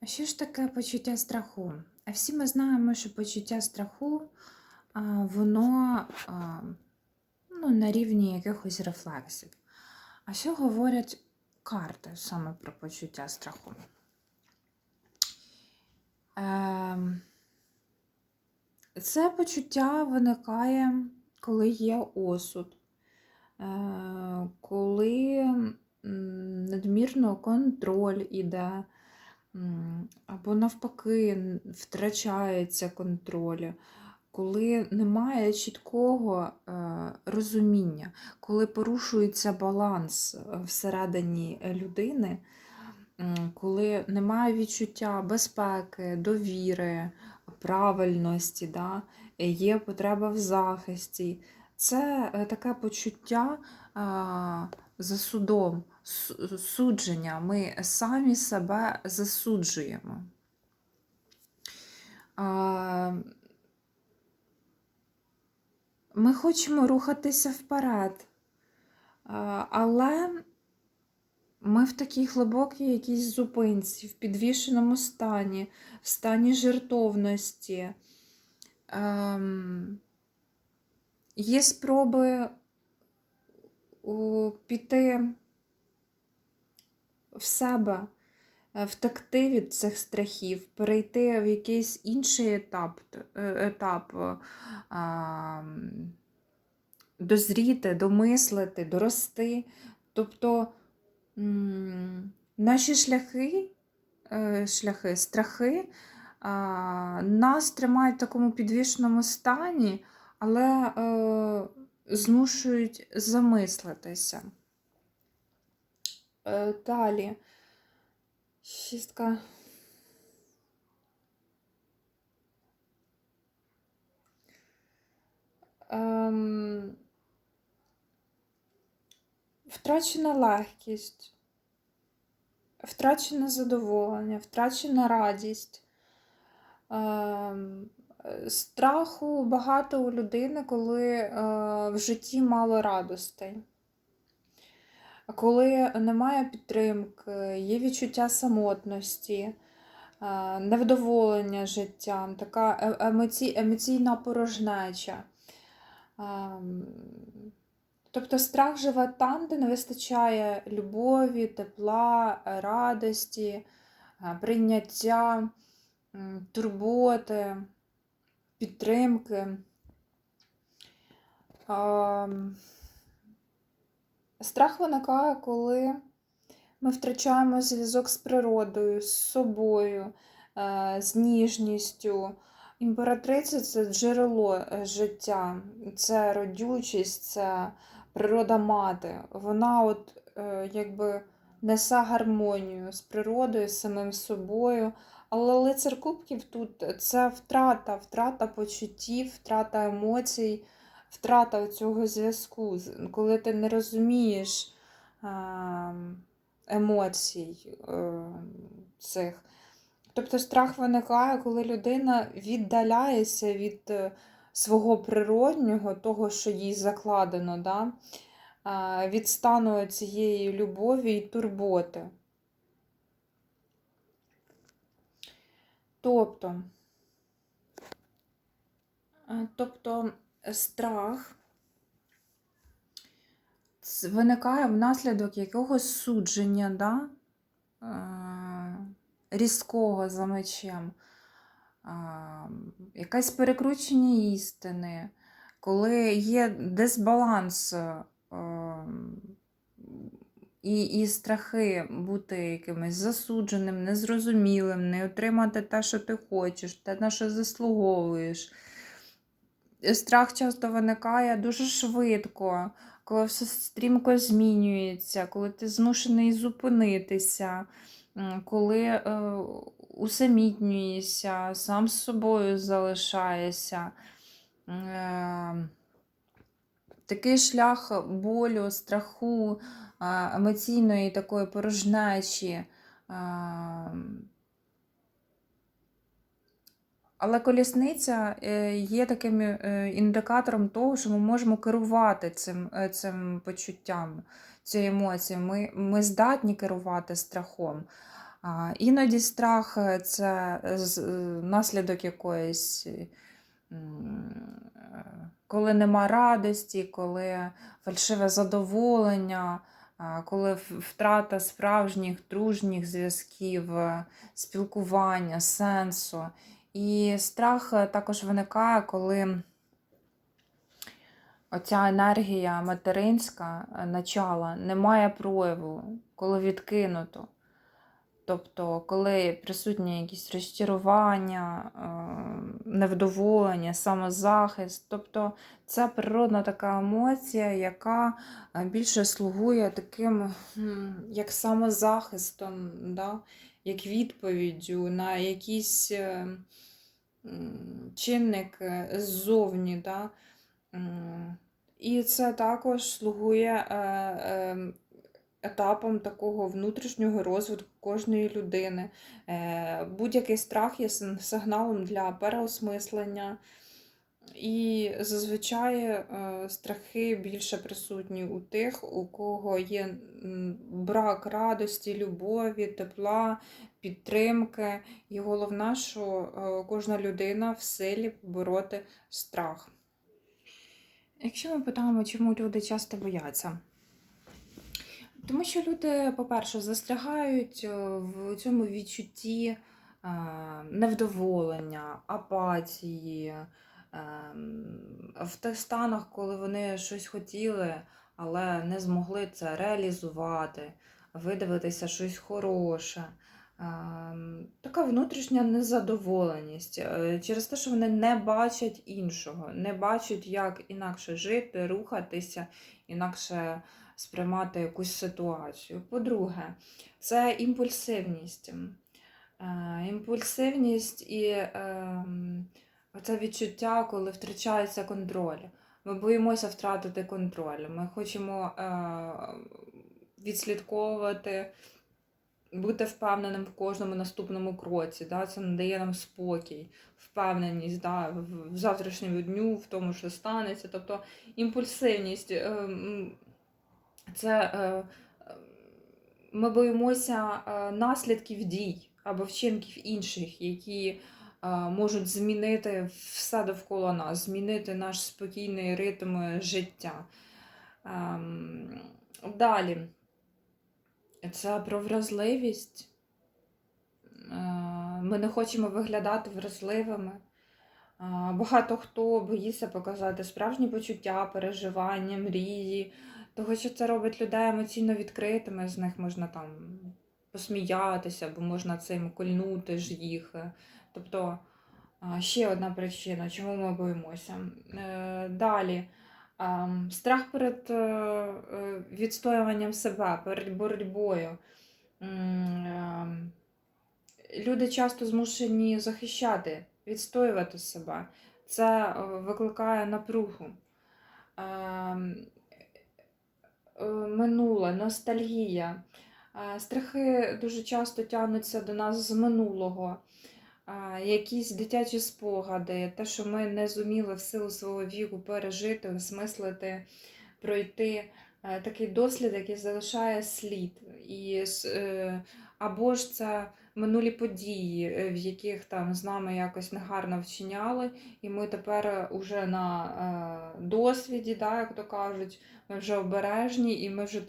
А що ж таке почуття страху? А всі ми знаємо, що почуття страху воно ну, на рівні якихось рефлексів. А що говорять карти саме про почуття страху? Ем, Це почуття виникає, коли є осуд, е, коли надмірно контроль іде, або навпаки втрачається контроль, коли немає чіткого е, розуміння, коли порушується баланс е, всередині людини, коли немає відчуття безпеки, довіри, правильності, да? е, є потреба в захисті. Це таке почуття за судом, су- судження. Ми самі себе засуджуємо. Ми хочемо рухатися вперед, але ми в такій глибокій якійсь зупинці, в підвішеному стані, в стані жертовності. Ем, Є спроби піти в себе, е, втекти від цих страхів, перейти в якийсь інший етап, е, етап е, а, дозріти, домислити, дорости. Тобто наші шляхи, шляхи, страхи нас тримають в такому підвішеному стані, але змушують замислитися. Е, далі. Шістка. Ем, втрачена легкість, втрачене задоволення, втрачена радість. Ем, е, страху багато у людини, коли е, в житті мало радостей. Коли немає підтримки, є відчуття самотності, невдоволення життям, така е- емоці... емоційна порожнеча. Тобто страх живе там, де не вистачає любові, тепла, радості, прийняття, турботи, підтримки. Страх виникає, коли ми втрачаємо зв'язок з природою, з собою, е, з ніжністю. Імператриця це джерело е, життя, це родючість, це природа мати. Вона от е, якби несе гармонію з природою, з самим собою. Але лицар кубків тут це втрата, втрата почуттів, втрата емоцій, втрата цього зв'язку, коли ти не розумієш емоцій е, цих. Тобто страх виникає, коли людина віддаляється від е, свого природнього, того, що їй закладено, да? від стану цієї любові і турботи. Тобто, е, тобто страх виникає внаслідок якогось судження, да? е, різкого за мечем, якесь перекручення істини, коли є дисбаланс е, і, і страхи бути якимось засудженим, незрозумілим, не отримати те, що ти хочеш, те, на що заслуговуєш. Страх часто виникає дуже швидко, коли все стрімко змінюється, коли ти змушений зупинитися, коли е, усамітнюєшся, сам з собою залишаєшся. Е, такий шлях болю, страху, е, емоційної такої порожнечі. е, Але колісниця е, є таким е, індикатором того, що ми можемо керувати цим, е, цим почуттям, цією емоцією. Ми, ми здатні керувати страхом. Іноді страх це наслідок якоїсь, коли нема радості, коли фальшиве задоволення, коли втрата справжніх дружніх зв'язків, спілкування, сенсу. І страх е, також виникає, коли оця енергія материнська е, начала не має прояву, коли відкинуто. Тобто, коли присутні якісь розчарування, е, невдоволення, самозахист. Тобто це природна така емоція, яка більше слугує таким як самозахистом, да? Як відповіддю на якийсь е, чинник е, ззовні. Да? І це також слугує е, е, етапом такого внутрішнього розвитку кожної людини. Будь-який страх є сигналом для переосмислення. І зазвичай е, страхи більше присутні у тих, у кого є брак радості, любові, тепла, підтримки. І головне, що е, кожна людина в силі побороти страх. Якщо ми питаємо, чому люди часто бояться? Тому що люди, по-перше, застрягають е, в цьому відчутті невдоволення, апатії, в тих станах, коли вони щось хотіли, але не змогли це реалізувати, видивитися щось хороше. Ем, Така внутрішня незадоволеність е, через те, що вони не бачать іншого, не бачать, як інакше жити, рухатися, інакше сприймати якусь ситуацію. По-друге, це імпульсивність. Е, Імпульсивність і е, це відчуття, коли втрачається контроль. Ми боїмося втратити контроль. Ми хочемо е, відслідковувати, бути впевненим в кожному наступному кроці. Да? Це надає нам спокій, впевненість да? в- завтрашньому дню, в тому, що станеться. Тобто імпульсивність. е, це е, ми боїмося е, наслідків дій або вчинків інших, які можуть змінити все довкола нас, змінити наш спокійний ритм життя. Ем, Далі, це про вразливість. Е, Ми не хочемо виглядати вразливими. Багато хто боїться показати справжні почуття, переживання, мрії, того, що це робить людей емоційно відкритими, з них можна там посміятися, або можна цим кольнути ж їх. Тобто ще одна причина, чому ми боїмося. Е, Далі. Страх перед е, е, відстоюванням себе, перед боротьбою. Люди часто змушені захищати, відстоювати себе. Це викликає напругу. Минуле, ностальгія. Страхи дуже часто тягнуться до нас з минулого. Якісь дитячі спогади, те, що ми не зуміли в силу свого віку пережити, осмислити, пройти. Е, Такий дослід, який залишає слід. І, е, або ж це минулі події, е, в яких там з нами якось негарно вчиняли, і ми тепер уже на досвіді, да, як то кажуть, ми вже обережні і ми вже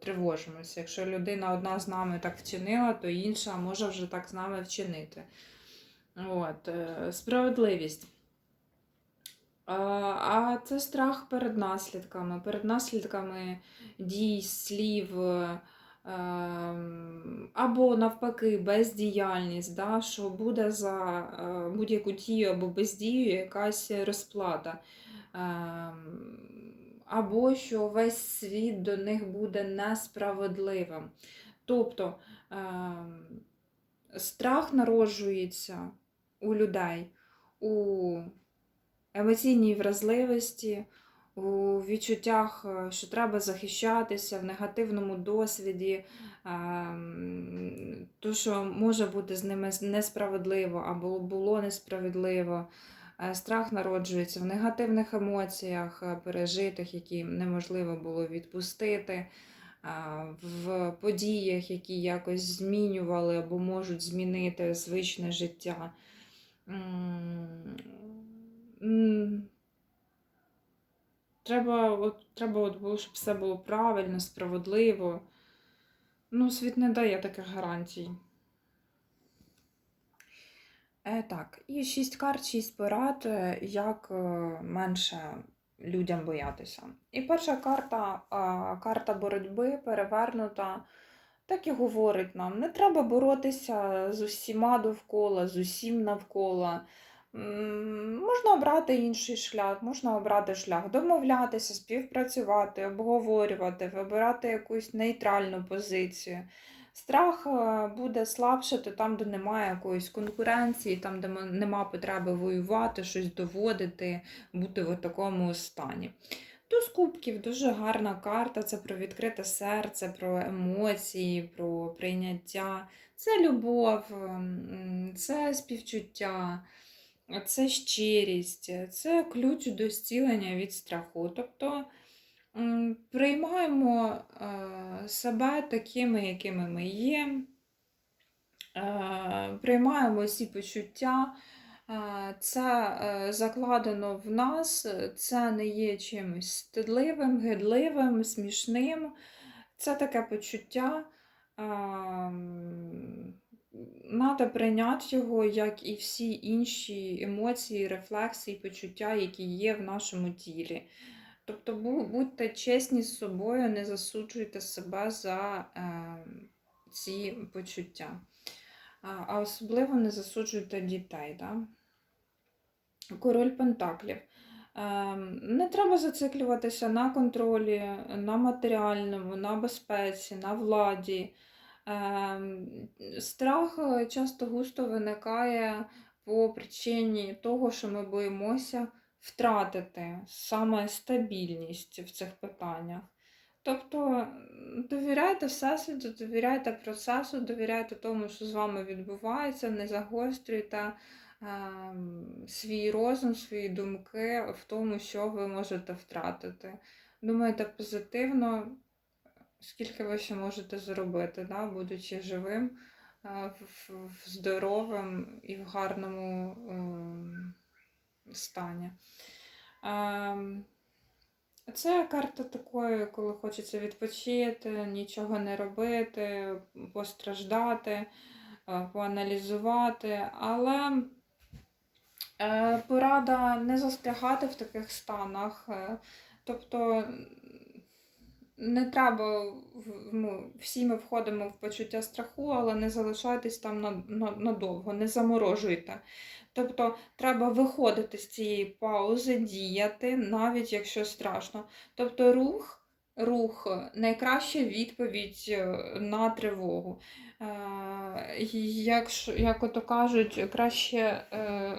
тривожимося. Якщо людина одна з нами так вчинила, то інша може вже так з нами вчинити. От, е, справедливість. А, а це страх перед наслідками, перед наслідками дій, слів, е, ем, або навпаки бездіяльність, да, що буде за е, будь-яку дію або бездію якась розплата. Ем, Або що весь світ до них буде несправедливим. Тобто ем, страх народжується у людей у емоційній вразливості, у відчуттях, е, що треба захищатися в негативному досвіді, то, що може бути з ними несправедливо або було несправедливо. Е, Страх народжується в негативних емоціях, е, пережитих, які неможливо було відпустити. в подіях, які якось змінювали або можуть змінити звичне життя. Треба, от, треба от було, щоб все було правильно, справедливо. Ну, світ не дає таких гарантій. Е, так, і шість карт, шість порад, е, як е, менше людям боятися. І перша карта, карта боротьби перевернута, так і говорить нам: не треба боротися з усіма довкола, з усім навколо. Можна обрати інший шлях, можна обрати шлях, домовлятися, співпрацювати, обговорювати, вибирати якусь нейтральну позицію. Страх е, буде слабшати там, де немає якоїсь конкуренції, там, де нема потреби воювати, щось доводити, бути в такому стані. Туз кубків дуже гарна карта. Це про відкрите серце, про емоції, про прийняття. Це любов, це співчуття, це щирість, це ключ до зцілення від страху. Тобто приймаємо е, себе такими, якими ми є, е, приймаємо всі почуття. Е, Це е, закладено в нас, це не є чимось стидливим, гидливим, смішним. Це таке почуття. Треба прийняти його, як і всі інші емоції, рефлексії, почуття, які є в нашому тілі. Тобто будьте чесні з собою, не засуджуйте себе за е, ці почуття. А, а особливо не засуджуйте дітей. Да? Король Пентаклів. Ем, Не треба зациклюватися на контролі, на матеріальному, на безпеці, на владі. Ем, Страх е, часто густо виникає по причині того, що ми боїмося втратити саме стабільність в цих питаннях. Тобто довіряйте Всесвіту, довіряйте процесу, довіряйте тому, що з вами відбувається, не загострюйте свій розум, свої думки в тому, що ви можете втратити. Думайте позитивно, скільки ви ще можете зробити, да, будучи живим, е, здоровим і в гарному ем, стані. Ем, Це карта такої, коли хочеться відпочити, нічого не робити, постраждати, е, поаналізувати, але порада не застрягати в таких станах. е, Тобто не треба, ну, всі ми входимо в почуття страху, але не залишайтесь там на- на- надовго, не заморожуйте. Тобто треба виходити з цієї паузи, діяти, навіть якщо страшно. Тобто рух, рух найкраща відповідь е, на тривогу. Е, Якщо, як ото кажуть, краще е,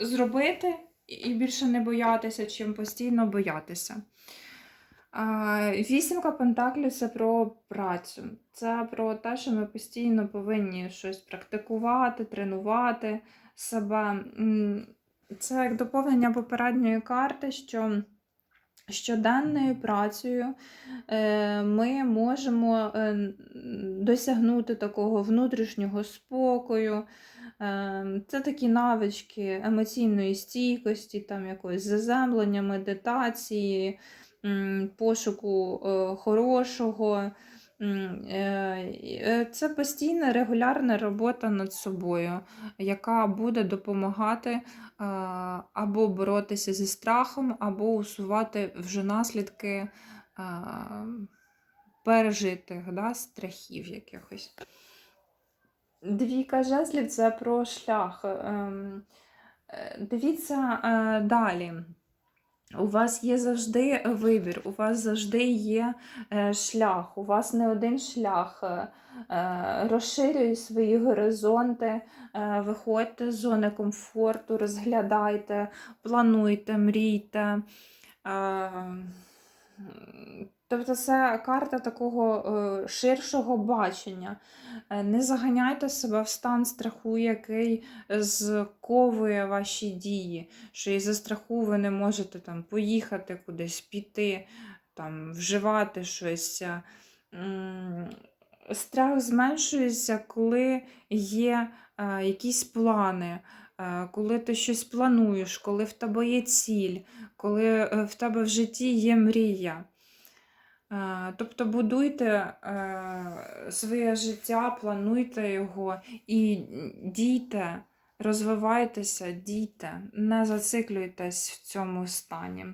зробити і більше не боятися, чим постійно боятися. Вісімка Пентаклів це про працю. Це про те, що ми постійно повинні щось практикувати, тренувати себе. Це як доповнення попередньої карти, що щоденною працею е, ми можемо е, досягнути такого внутрішнього спокою. Е, Це такі навички емоційної стійкості, там якогось заземлення, медитації, пошуку е, хорошого. Е, е, Це постійна регулярна робота над собою, яка буде допомагати або боротися зі страхом, або усувати вже наслідки пережитих да, страхів якихось. Двійка жезлів це про шлях. Ем, е, Дивіться е, далі. У вас є завжди вибір, у вас завжди є е, шлях, у вас не один шлях. Розширюй свої горизонти, виходьте з зони комфорту, розглядайте, плануйте, мрійте. Тобто це карта такого е, ширшого бачення. Е, Не заганяйте себе в стан страху, який зковує ваші дії, що із-за страху ви не можете там поїхати кудись піти, там, вживати щось. е, страх зменшується, коли є якісь плани, коли ти щось плануєш, коли в тебе є ціль, коли в тебе в житті є мрія. Е, Тобто будуйте е, своє життя, плануйте його і дійте, розвивайтеся, дійте, не зациклюйтесь в цьому стані.